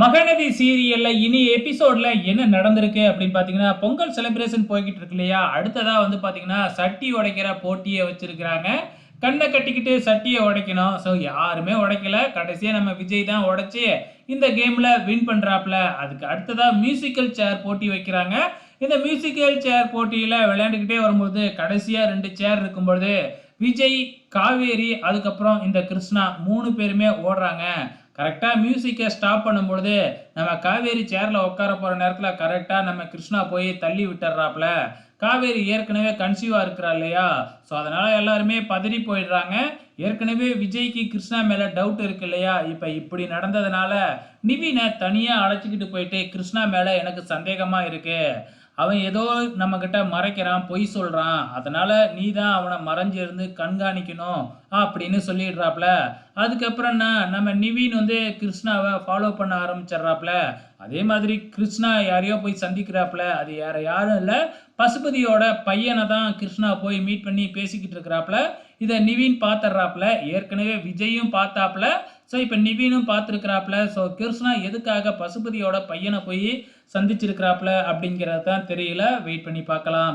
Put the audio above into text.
மகநதி சீரியல்ல இனி எபிசோட்ல என்ன நடந்திருக்கு அப்படின்னு பாத்தீங்கன்னா பொங்கல் செலிப்ரேஷன் போய்கிட்டு இருக்கு இல்லையா? அடுத்ததா வந்து பாத்தீங்கன்னா சட்டி உடைக்கிற போட்டியை வச்சிருக்கிறாங்க. கண்ணை கட்டிக்கிட்டு சட்டியை உடைக்கணும். ஸோ யாருமே உடைக்கல. கடைசியாக நம்ம விஜய் தான் உடைச்சி இந்த கேமில் வின் பண்ணுறாப்புல அதுக்கு அடுத்ததாக மியூசிக்கல் சேர் போட்டி வைக்கிறாங்க. இந்த மியூசிக்கல் சேர் போட்டியில் விளையாண்டுக்கிட்டே வரும்போது கடைசியாக ரெண்டு சேர் இருக்கும்பொழுது விஜய் காவேரி அதுக்கப்புறம் இந்த கிருஷ்ணா மூணு பேருமே ஓடுறாங்க. கரெக்டாக மியூசிக்கை ஸ்டாப் பண்ணும்பொழுது நம்ம காவேரி சேரில் உட்கார போகிற நேரத்தில் கரெக்டாக நம்ம கிருஷ்ணா போய் தள்ளி விட்டுறாப்புல காவேரி ஏற்கனவே கன்சீவாக இருக்கிறா இல்லையா? ஸோ அதனால் எல்லாருமே பதறி போயிடுறாங்க. ஏற்கனவே விஜய்க்கு கிருஷ்ணா மேலே டவுட் இருக்கு இல்லையா? இப்போ இப்படி நடந்ததுனால நிவினை தனியாக அழைச்சிக்கிட்டு போயிட்டு கிருஷ்ணா மேலே எனக்கு சந்தேகமாக இருக்குது அவன் ஏதோ நம்மக்கிட்ட மறைக்கிறான் பொய் சொல்கிறான் அதனால் நீ தான் அவனை மறைஞ்சிருந்து கண்காணிக்கணும் அப்படின்னு சொல்லிடுறாப்ல. அதுக்கப்புறம் என்ன? நம்ம நிவின் வந்து கிருஷ்ணாவை ஃபாலோ பண்ண ஆரம்பிச்சிடுறாப்ல. அதே மாதிரி கிருஷ்ணா யாரையோ போய் சந்திக்கிறாப்ல. அது யார யாரும் இல்லை. பசுபதியோட பையனை தான் கிருஷ்ணா போய் மீட் பண்ணி பேசிக்கிட்டு இருக்கிறாப்ல. இதை நிவின் பார்த்துட்றாப்ல. ஏற்கனவே விஜயும் பார்த்தாப்ல. ஸோ இப்போ நிவினும் பார்த்துருக்குறாப்ல ஸோ கிருஷ்ணா எதுக்காக பசுபதியோட பையனை போய் சந்திச்சிருக்கிறாப்புல அப்படிங்கிறது தான் தெரியல. வெயிட் பண்ணி பார்க்கலாம்.